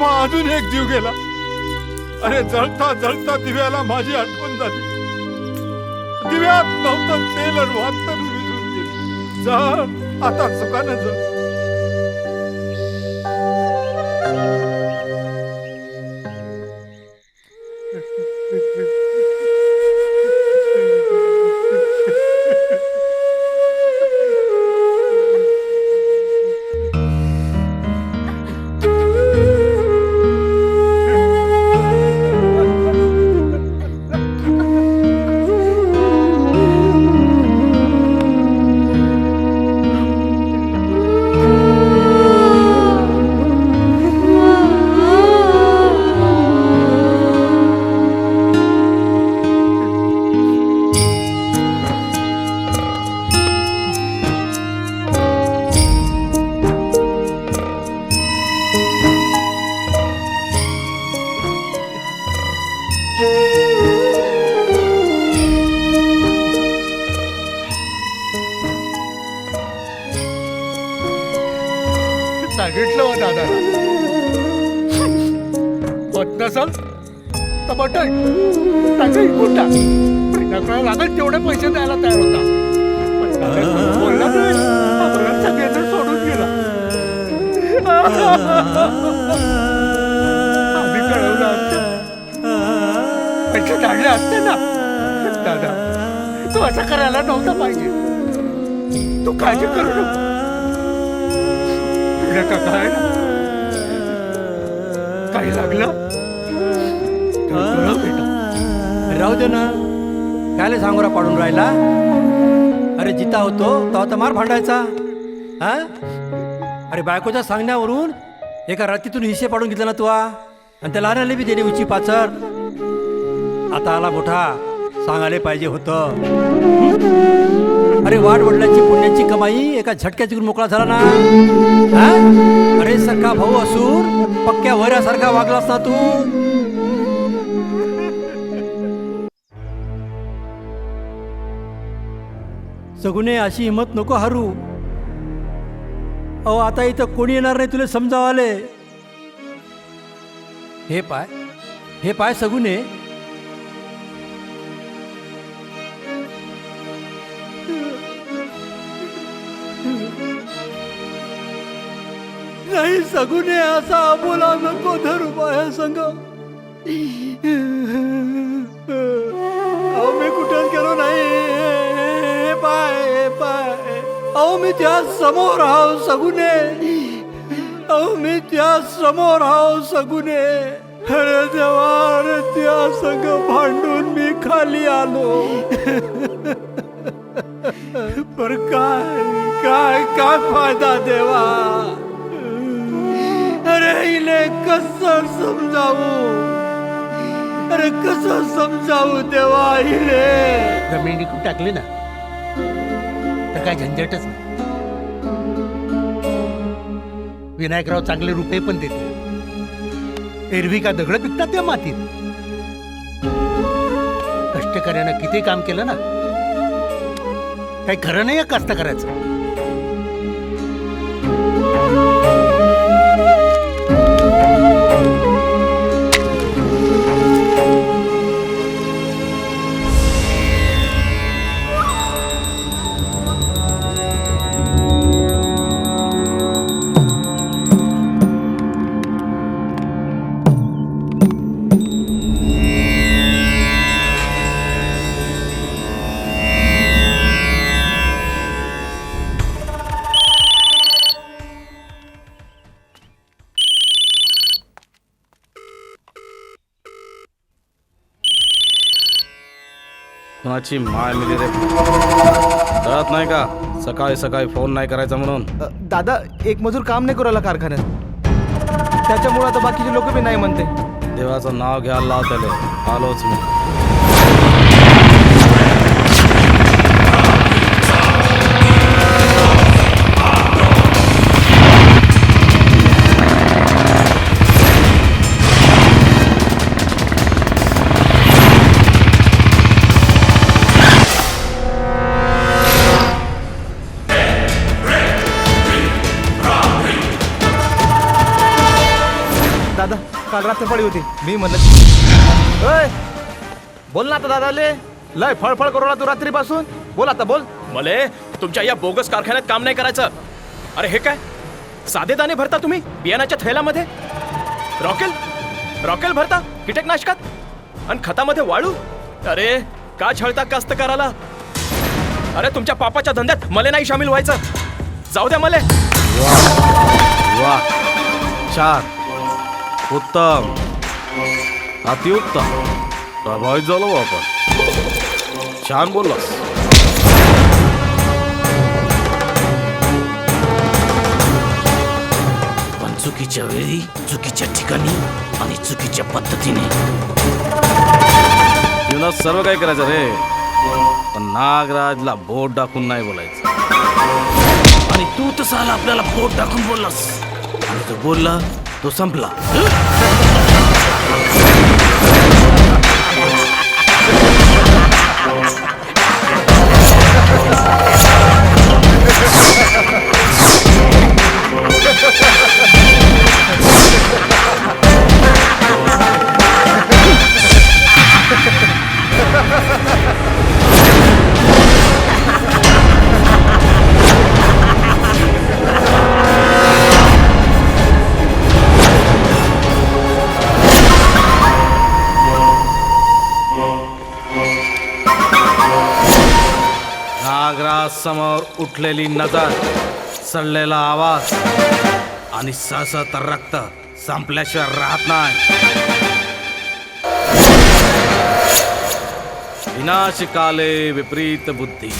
बापा अजून एक जीव गेला. अरे जळता जळता दिव्याला माझी आठवण झाली. दिव्यात नव्हतं तेल आणि वाहतं विझून गेली. जा आता सुखानं जा सांगितलं हो दादा. होत नसल तर बटन टाका इकून टाक. नकळा लागत तेवढे पैसे द्यायला तयार होता. पण दादा बोलला नाही. आम्हाला सोडून गेला. आम्ही कळवलं असतं. पैसे काढले असते ना. दादा तू असं करायला नव्हता पाहिजे. तू काळजी करू नको. तुझ्या काका आहे ना काही लागलं बेटा? राहू दे ना. कायले सांगोरा पाडून राहिला? अरे जिता होतो तेव्हा तर मार भांडायचा. हा? अरे बायकोच्या सांगण्यावरून एका रात्रीतून हिशे पाडून घेतला ना तू आणि त्या लहानाले बी दिली उची पाचर. आता आला मोठा. सांगायला पाहिजे होतं. अरे वाढ वडिलांची पुण्याची कमाई एका झटक्यात जिकडून मोकळा झाला ना? हा? अरे सरका भाऊ असून पक्क्या वऱ्यासारखा वागलास ना तू. सगुने अशी हिंमत नको हरू. अहो आता इथं कोणी येणार नाही तुला समजावाले. हे पाय हे पाय सगुने सगुने असा बोला नको धरू पाया संग. अहो मी कुठेच गेलो नाही. पाय पाय. अहो मी त्या समोर आहो सगुने. अहो मी त्या समोर आहो सगुने. अरे देवा अरे त्या संग भांडून मी खाली आलो. पर काय काय काय फायदा देवा? अरे कसं समजावू. अरे कसं समजावू देवा इले. जमिनी विकून टाकली ना? तर काय झंझटच नाही. विनायकराव चांगले रुपये पण देते एरवी का दगड पिकतात त्या मातीत? कष्टकऱ्यानं किती काम केलं ना? काही खरं नाही कष्ट करायचं कोणाची माय मिली रे कळत नाही का? सकाळी सकाळी फोन नाही करायचा म्हणून. अ, दादा एक मजूर काम नाही करू राहिला कारखान्यात. त्याच्यामुळे आता बाकीचे लोक बी नाही म्हणते. देवाचं नाव घ्यायला लाव त्याले आलोच मी. रात्र पडी होती. मी म्हणत ओय बोल ना आता दादाले. लय फळफळ करू तू रात्रीपासून. बोल आता बोल. मले तुमच्या या बोगस कारखान्यात काम नाही करायचं. अरे हे काय? साधे दाणे भरता तुम्ही? बियाणाच्या थैल्यामध्ये रॉकेल? रॉकेल भरता? कीटकनाशकात? आणि खतामध्ये वाळू? अरे का छळता कास्तकाराला? अरे तुमच्या पापाच्या धंद्यात मले नाही सामील व्हायचं. जाऊ द्या मले. वा. चार. उत्तम. अतिउत्तम प्रभावित झालो आपण. छान बोललास. पण चुकीच्या वेळी चुकीच्या ठिकाणी आणि चुकीच्या पद्धतीने. जीवनात सर्व काही करायचं रे. पण नागराजला बोट टाकून नाही बोलायचं. आणि तू तर साला आपल्याला पोट टाकून बोललास. आणि तो बोलला तो संपला समोर उठलेली नजर सडलेला आवाज आणि ससत रक्त संपल्याशिवाय राहत नाही. विनाशकाले विपरीत बुद्धी.